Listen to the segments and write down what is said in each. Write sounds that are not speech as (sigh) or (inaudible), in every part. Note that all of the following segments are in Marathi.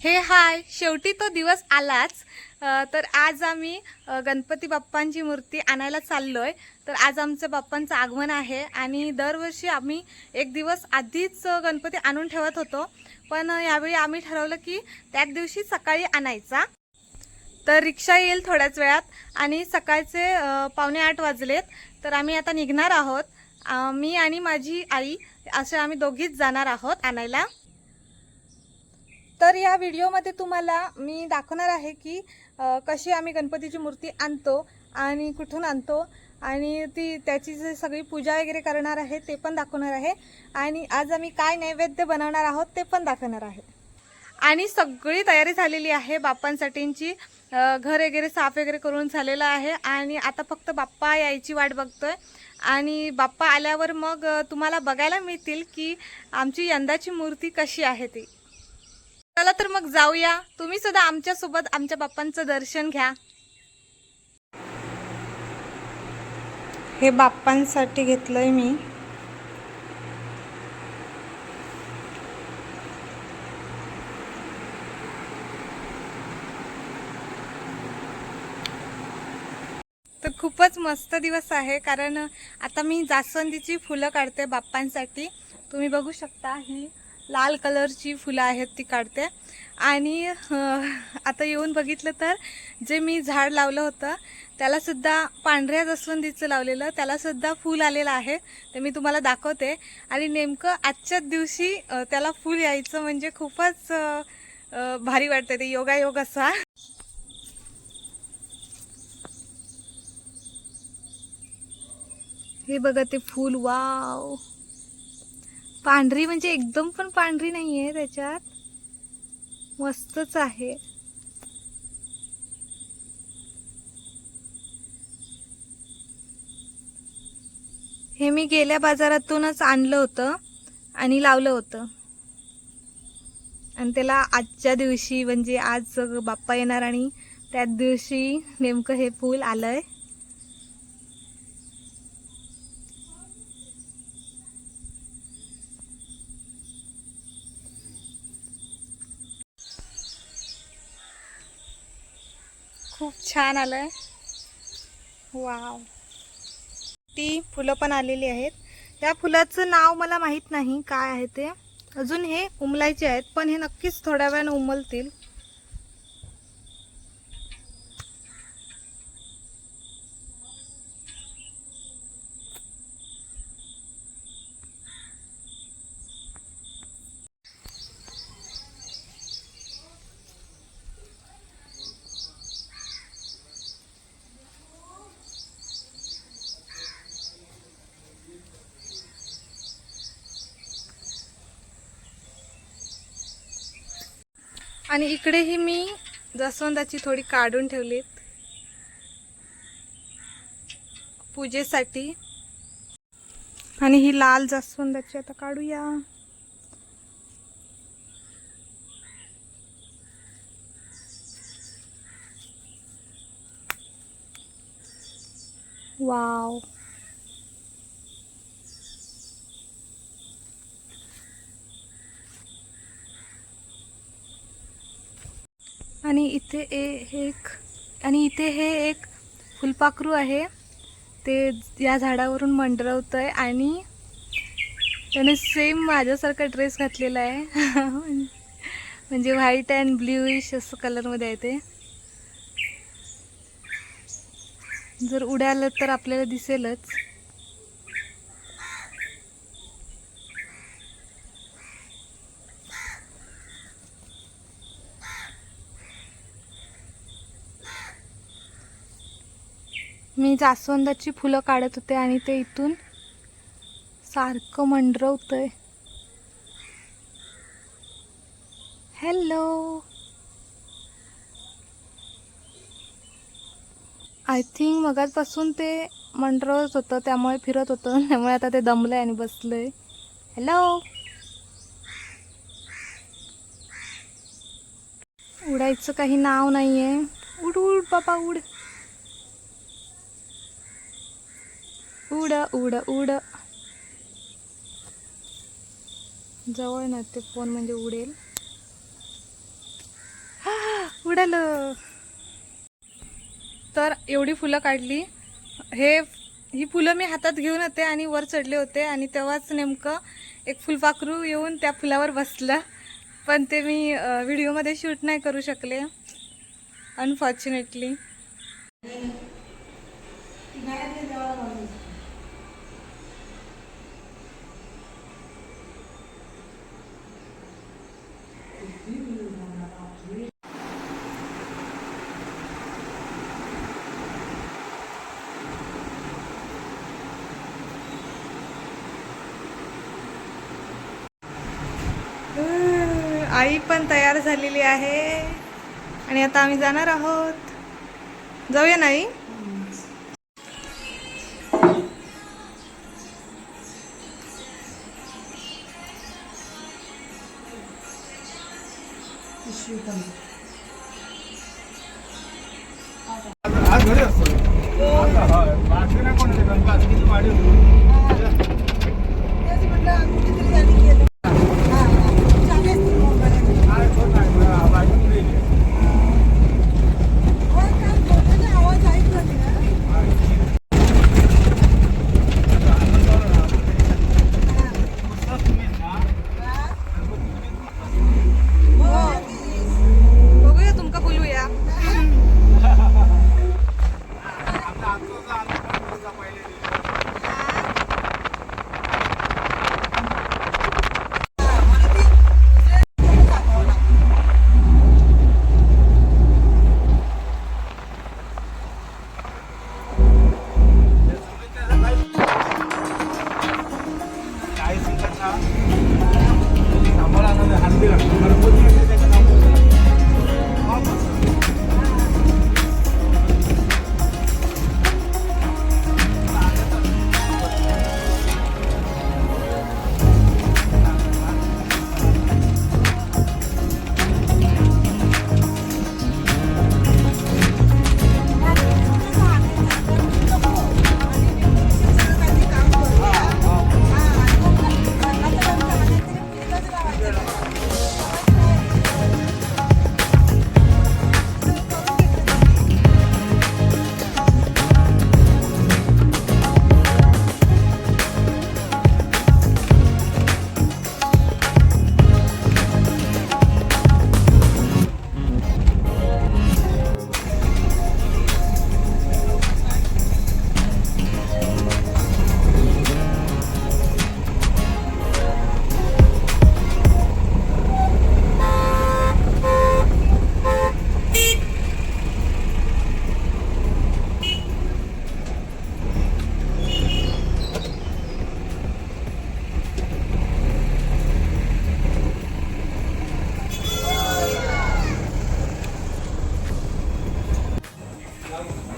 हे हाय शेवटी तो दिवस आलाच. तर आज आम्ही गणपती बाप्पांची मूर्ती आणायला चाललो आहे तर आज आमचं बाप्पांचं आगमन आहे आणि दरवर्षी आम्ही एक दिवस आधीच गणपती आणून ठेवत होतो. पण यावेळी आम्ही ठरवलं की त्याच दिवशी सकाळी आणायचा. तर रिक्षा येईल थोड्याच वेळात आणि सकाळचे पावणे आठ वाजलेत. तर आम्ही आता निघणार आहोत. मी आणि माझी आई असे आम्ही दोघीच जाणार आहोत आणायला. तर या व्हिडिओमध्ये तुम्हाला मी दाखवणार आहे की कशी आम्ही गणपतीची मूर्ती आणतो आणि कुठून आणतो आणि ती त्याची जी सगळी पूजा वगैरे करणार आहे ते पण दाखवणार आहे. आणि आज आम्ही काय नैवेद्य बनवणार आहोत ते पण दाखवणार आहे. आणि सगळी तयारी झालेली आहे बाप्पांसाठींची. घर वगैरे साफ वगैरे करून झालेलं आहे आणि आता फक्त बाप्पा यायची वाट बघतोय. आणि बाप्पा आल्यावर मग तुम्हाला बघायला मिळतील की आमची यंदाची मूर्ती कशी आहे ती. चला तर मग जाऊया. तुम्ही सुद्धा आमच्यासोबत आमच्या बाप्पांचं दर्शन घ्या. हे बाप्पांसाठी घेतलंय मी. तर खूपच मस्त दिवस आहे कारण आता मी जास्वंदीची फुलं काढते बाप्पांसाठी. तुम्ही बघू शकता ही लाल कलरची फुलं आहेत ती काढते. आणि आता येऊन बघितलं तर जे मी झाड लावलं होतं त्यालासुद्धा पांढऱ्या जसवंदीचं लावलेलं त्यालासुद्धा फूल आलेलं आहे. ते मी तुम्हाला दाखवते. आणि नेमकं आजच्याच दिवशी त्याला फूल यायचं म्हणजे खूपच भारी वाटतं ते योगायोग असा. हे बघा ते फूल. वाव! पांढरी म्हणजे एकदम पण पांढरी नाहीये त्याच्यात. मस्तच आहे. हे मी गेल्या बाजारातूनच आणलं होतं आणि लावलं होतं. आणि त्याला आजच्या दिवशी म्हणजे आज बाप्पा येणार आणि त्याच दिवशी नेमकं हे फूल आलंय. खूप छान आलंय. वाव. ती फुलं पण आलेली आहेत. या फुलाचं नाव मला माहीत नाही काय आहे ते. अजून हे उमलायचे आहेत पण हे नक्कीच थोड्या वेळानं उमलतील. आणि इकडेही मी जास्वंदाची थोडी काढून ठेवलीत. पूजेसाठी. आणि ही लाल जास्वंदाची आता काढूया. वाव. आणि इथे ए- हे एक आणि इथे हे एक फुलपाखरू आहे. ते या झाडावरून मंडरवतं आहे आणि त्याने सेम माझ्यासारखा ड्रेस घातलेला आहे. (laughs) म्हणजे व्हाईट अँड ब्ल्यूइश असं कलरमध्ये आहे ते. जर उडालं तर आपल्याला दिसेलच. मी जास्वंदाची फुलं काढत होते आणि ते इथून सारखं मंडरवतंय हॅलो आय थिंक मगाचपासून ते मंडरवत होतं त्यामुळे फिरत होतं त्यामुळे आता ते दमलंय आणि बसलंय. हॅलो उडायचं काही नाव नाहीये. उड उड बाबा उड. उड उड उड. जवळ ना ते फोन म्हणजे उडेल. उडाल. तर एवढी फुलं काढली. हे ही फुलं मी हातात घेऊन होते आणि वर चढले होते आणि तेव्हाच नेमकं एक फुलपाखरू येऊन त्या फुलावर बसलं. पण ते मी व्हिडिओमध्ये शूट नाही करू शकले अनफॉर्च्युनेटली आई पण तयार झालेली आहे. आणि आता आम्ही जाणार आहोत. जाऊया नाही आज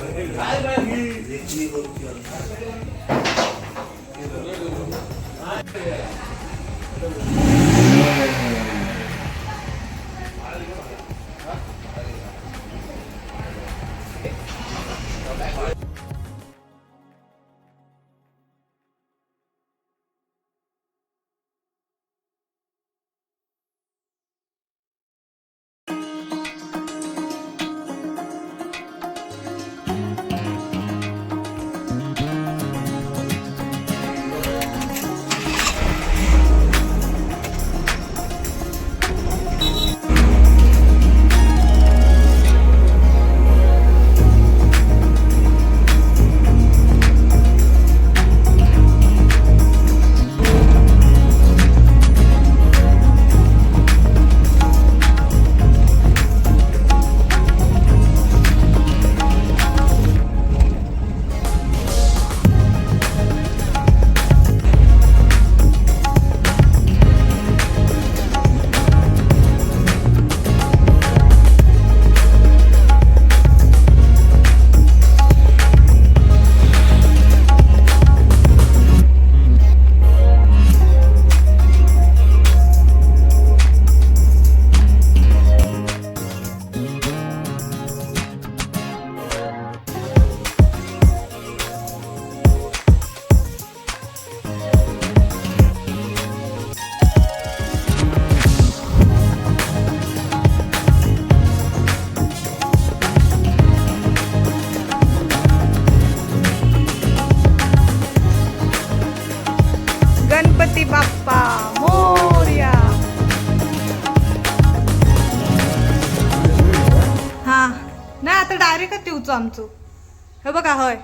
आहे डायरेक्टच ठेवचो आमचो? हे बघा हय.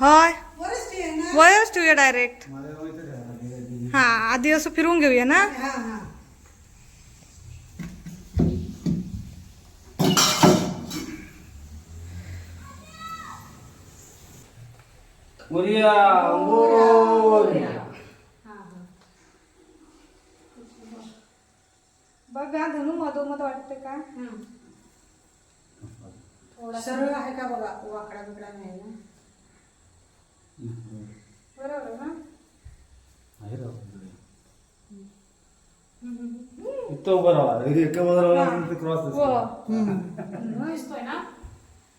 हय. वयच ठेवूया डायरेक्ट. हा आधी असं फिरून घेऊया ना. मोरिया मोरिया. बघा धनु मधोमध वाटते का? सरळ आहे का बघा? वाकडा बिकडा नाही ना? बरोबर ना? इथं उभं राहा इतकं उभं राहा क्रॉस हो. दिसतोय ना?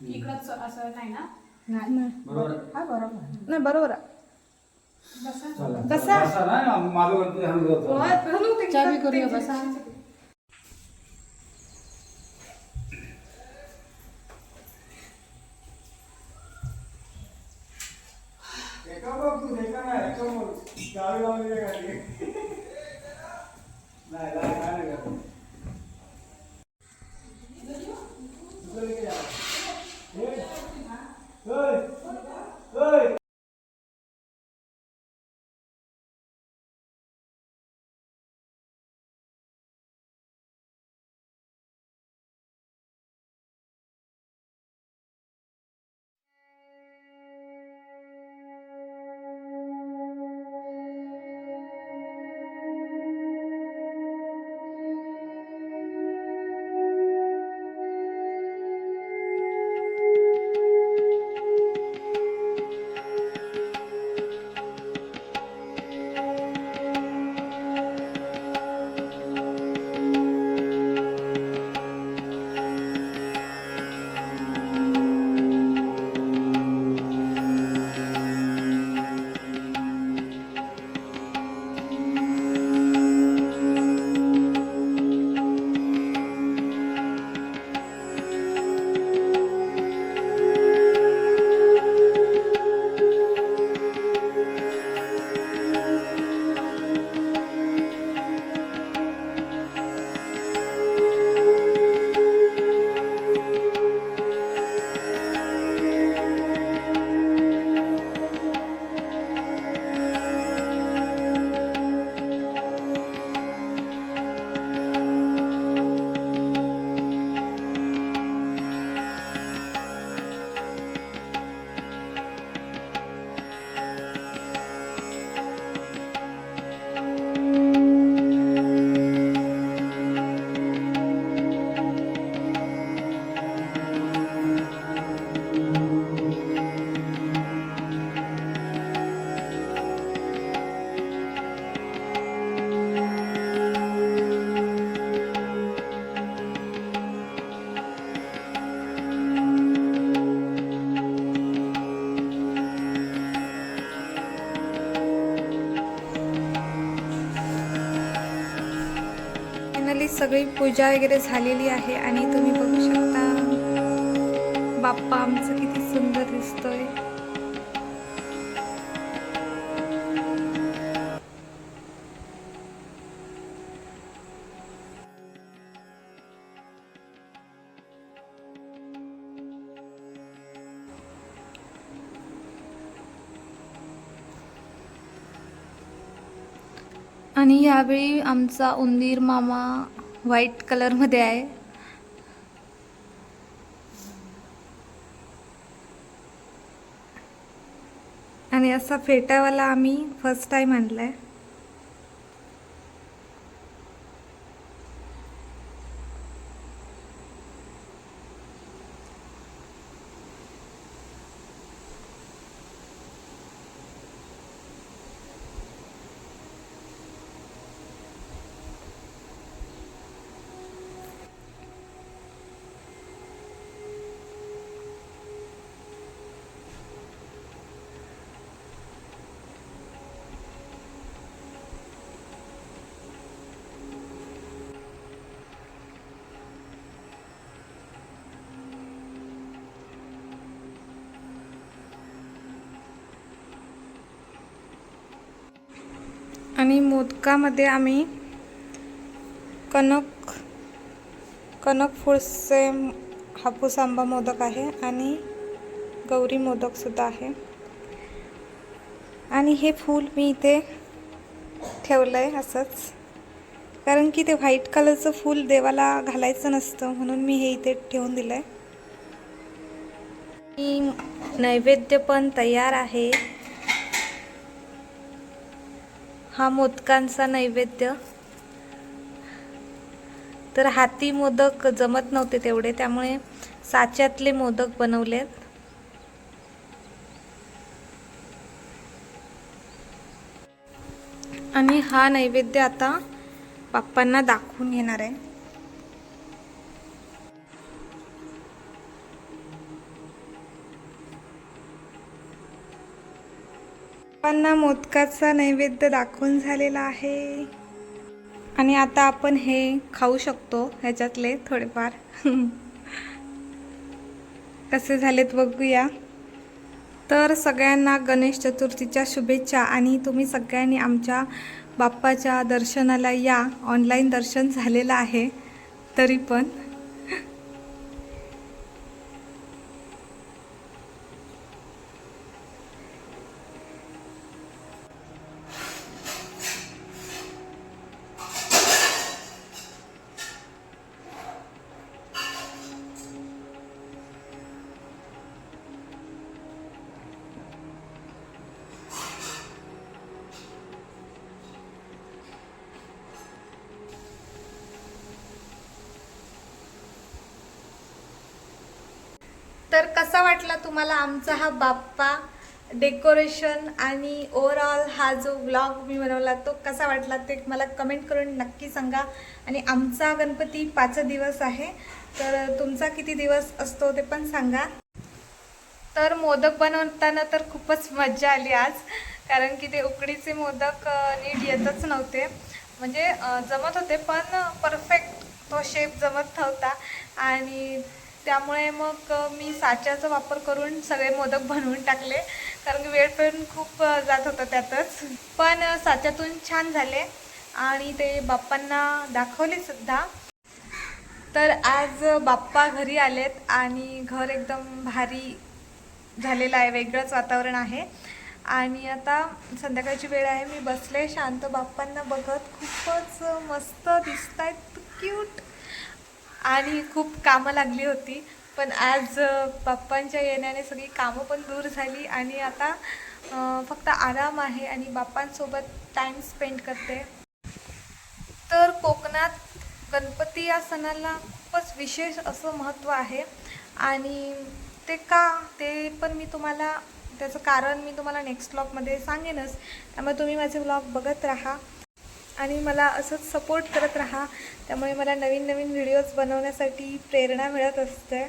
इकडंच असं नाही ना? नाही बरोबर. हा बरोबर. नाही बरोबर आहे. बसा. बसा. ना माझं गणपती हलवत. होता. होय, धनु ते- चावी करूया बसा एका बघ तू, एका नाही, एका बघ. चावी लावली आहे गाडी. सगळी पूजा वगैरे झालेली आहे आणि तुम्ही बघू शकता बाप्पा आमचं किती सुंदर दिसतोय. आणि यावेळी आमचा उंदीर मामा व्हाईट कलरमध्ये आहे. आणि असा फेटावाला आम्ही फर्स्ट टाइम आणलाय. आणि मोदकामध्ये आम्ही कणक कनक फुळसे हापूस आंबा मोदक आहे आणि गौरी मोदकसुद्धा आहे. आणि हे फूल मी इथे ठेवलं आहे असंच. कारण की ते व्हाईट कलरचं फूल देवाला घालायचं नसतं म्हणून मी हे इथे ठेवून दिलं आहे नैवेद्य पण तयार आहे. हा मोदकांचा नैवेद्य. तर हाती मोदक जमत नव्हते तेवढे त्यामुळे साच्यातले मोदक बनवलेत. आणि हा नैवेद्य आता बाप्पांना दाखवून घेणार आहे. बाप्पांना मोदकाचा नैवेद्य दाखवून झालेला आहे. आणि आता आपण हे खाऊ शकतो ह्याच्यातले थोडेफार. (laughs) कसे झालेत बघूया. तर सगळ्यांना गणेश चतुर्थीच्या शुभेच्छा आणि तुम्ही सगळ्यांनी आमच्या बाप्पाच्या दर्शनाला या ऑनलाईन दर्शन झालेलं आहे. तरी पण कसा वाटला तुम्हाला आमचा हा बाप्पा डेकोरेशन आणि ओवरऑल हा जो व्लॉग मी बनवला तो कसा वाटला ते मला कमेंट करून नक्की सांगा. आणि आमचा गणपती पाच दिवस आहे तर तुमचा किती दिवस असतो ते पण सांगा. तर मोदक बनवताना तर खूपच मजा आली आज कारण की ते उकडीचे मोदक नीट येतच नव्हते. म्हणजे जमत होते पण परफेक्ट तो शेप जमत नव्हता. आणि त्यामुळे मग मी साच्याचा वापर करून सगळे मोदक बनवून टाकले. कारण की वेळ पण खूप जात होता त्यातच. पण साच्यातून छान झाले. आणि ते बाप्पांना दाखवले सुद्धा. तर आज बाप्पा घरी आलेत आणि घर एकदम भारी झालेलं आहे. वेगळंच वातावरण आहे. आणि आता संध्याकाळची वेळ आहे. मी बसले शांत बाप्पांना बघत. खूपच मस्त दिसत आहेत क्यूट आणि खूप कामं लागली होती. पण आज बाप्पांच्या येण्याने सगळी कामं पण दूर झाली आणि आता फक्त आराम आहे आणि बाप्पांसोबत टाईम स्पेंड करते. तर कोकणात गणपती या सणाला खूपच विशेष असं महत्त्व आहे. आणि ते का ते पण मी तुम्हाला त्याचं कारण मी तुम्हाला नेक्स्ट ब्लॉगमध्ये सांगेनच. त्यामुळे तुम्ही माझे ब्लॉग बघत राहा. आणि मला असंच सपोर्ट करत राहा. त्यामुळे मला नवीन नवीन व्हिडिओज बनवण्यासाठी प्रेरणा मिळत असते.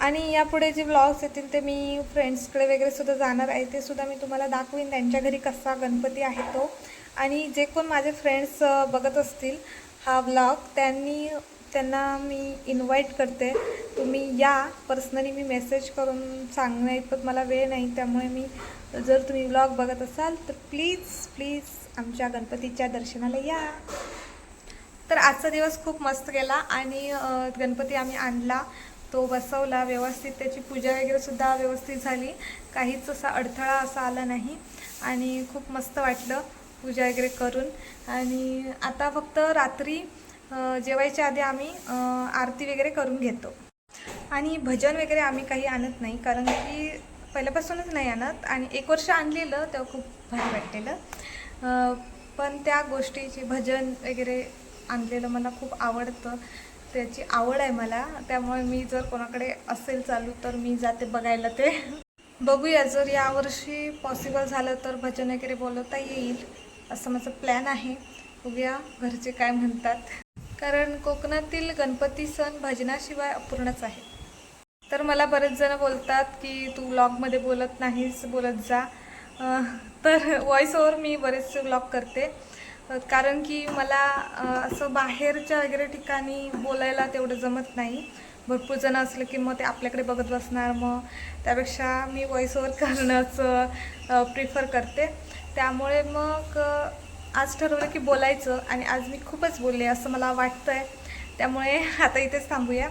आणि यापुढे जे ब्लॉग्स येतील ते मी फ्रेंड्सकडे वगैरे सुद्धा जाणार आहे. ते सुद्धा मी तुम्हाला दाखवीन त्यांच्या घरी कसा गणपती आहे तो. आणि जे कोण माझे फ्रेंड्स बघत असतील हा ब्लॉग त्यांनी त्यांना मी इन्व्हाइट करते. तुम्ही या. पर्सनली मी मेसेज करून सांगण्या इतपत मला वेळ नाही. त्यामुळे मी जर तुम्ही ब्लॉग बघत असाल तर प्लीज प्लीज आमच्या गणपतीच्या दर्शनाला या. तर आजचा दिवस खूप मस्त गेला आणि गणपती आम्ही आणला. तो बसवला व्यवस्थित त्याची पूजा वगैरे सुद्धा व्यवस्थित झाली. काहीच असा अडथळा असा आला नाही आणि खूप मस्त वाटलं पूजा वगैरे करून. आणि आता फक्त रात्री जेवायच्या आधी आम्ही आरती वगैरे करून घेतो. आणि भजन वगैरे आम्ही काही आणत नाही कारण की पहिल्यापासूनच नाही आणत आणि एक वर्ष आणलेलं तेव्हा खूप भारी वाटलेलं. पण त्या गोष्टीची भजन वगैरे आणलेलं मला खूप आवडतं. त्याची आवड आहे मला. त्यामुळे मी जर कोणाकडे असेल चालू तर मी जाते बघायला ते. बघूया. जर यावर्षी पॉसिबल झालं तर भजन वगैरे बोलवता येईल असं माझं प्लॅन आहे. बघूया घरचे काय म्हणतात. कारण कोकणातील गणपती सण भजनाशिवाय अपूर्णच आहे. तर मला बरेच जण बोलतात की तू ब्लॉगमध्ये बोलत नाहीस बोलत जा. तर व्हॉइस ओवर मी बरेचसे व्लॉग करते. कारण की मला असं बाहेरच्या वगैरे ठिकाणी बोलायला तेवढं जमत नाही. भरपूर जण असलं की मग ते आपल्याकडे बघत बसणार मग त्यापेक्षा मी व्हॉइस ओवर करणंच प्रिफर करते. त्यामुळे मग आज ठरवलं की बोलायचं आणि आज मी खूपच बोलले असं मला वाटतं आहे त्यामुळे आता इथेच थांबूया.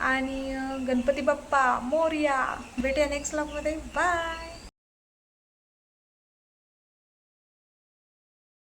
आणि गणपती बाप्पा मोरया भेटूया नेक्स्ट ब्लॉगमध्ये बाय